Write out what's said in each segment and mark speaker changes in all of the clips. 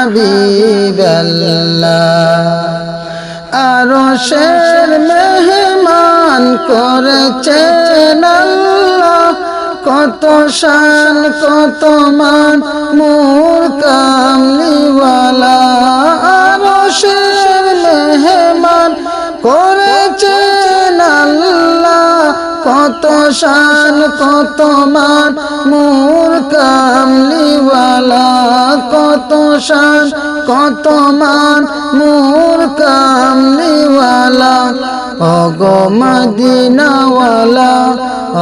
Speaker 1: হাবিবাল্লাহ। আরশের মেহমান আল্লাহ। কত শান, কত মান মোর কামলিওয়ালা আরশের মেহমান করেছেন আল্লাহ। কত শান, কত মান মোর শান কত মান মোর কামলিওয়ালা। অগো মদিনাওয়ালা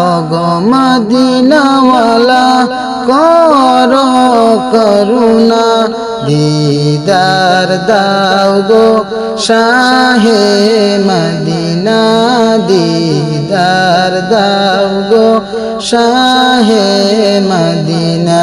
Speaker 1: অগো মদিনাওয়ালা, কর করুণা, দিদার দাও শাহে মদিনা, দিদার দাও গো শাহে মদিনা।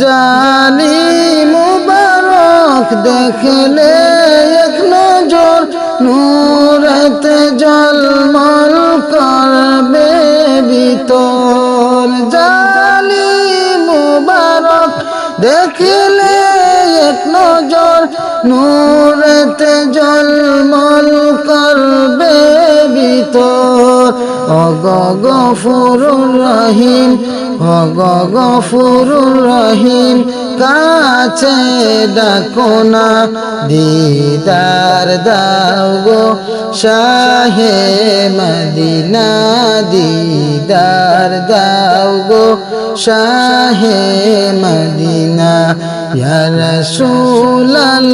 Speaker 1: জানি মুবারক দেখলে এক নজর নূরতে জলমল করবে। ভিতর জালি মুবারক দেখিলে এক নজর নূরতে জলমল অগ গফুরুর রহিম অগ গফুরুর রহিম কাছে ডাকো না, দিদার দাও গো, শাহে মদিনা, দিদার দাও গো, শাহে মদিনা, ইয়া রাসূলাল্লাহ।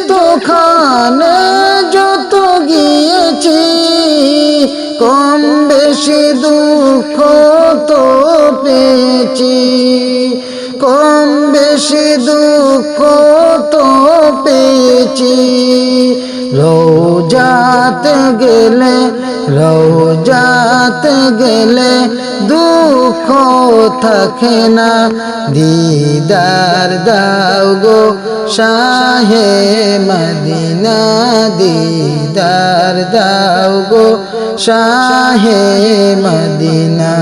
Speaker 1: যতখানে যত গিয়েছি কম বেশি দুঃখ তো পেয়েছি। কম বেশি দুঃখ তো পেয়েছি। রোজাতে গেলে রোজাতে গেলে দুঃখ থাকে না। দিদার দাও গো শাহে মদিনা, দিদার দাও গো শাহে মদিনা।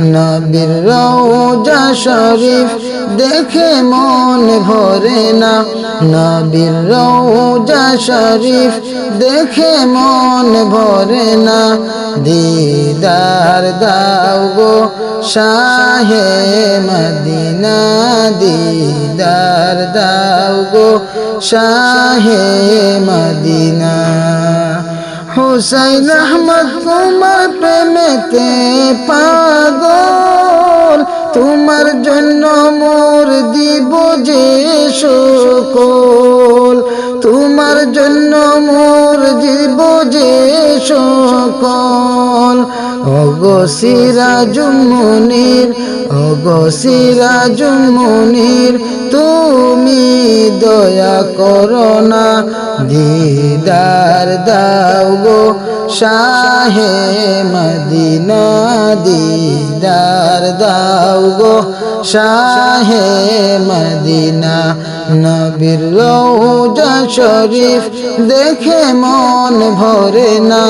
Speaker 1: নবীর রওজা শরীফ দেখে মন ভরে না। নবীর রওজা শরীফ দেখে মন ভরে না। দিদার দাও গো শাহে মদিনা, দিদার দাও গো শাহে মদিনা। হুসাইন আহমদ তোমার প্রেমেতে পাগল সকল। অগসিরা জুমনির অগসিরা সিরাজুমনির তুমি দয়া করো না, দিদার দাও গো শাহে মদিনা, দিদার দাও গো শাহে মদিনা। নবীর রৌজা শরীফ দেখে মন ভরে না,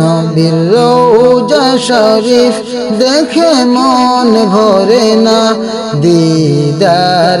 Speaker 1: নবীর রৌজা শরীফ দেখে মন ভরে না, দিদার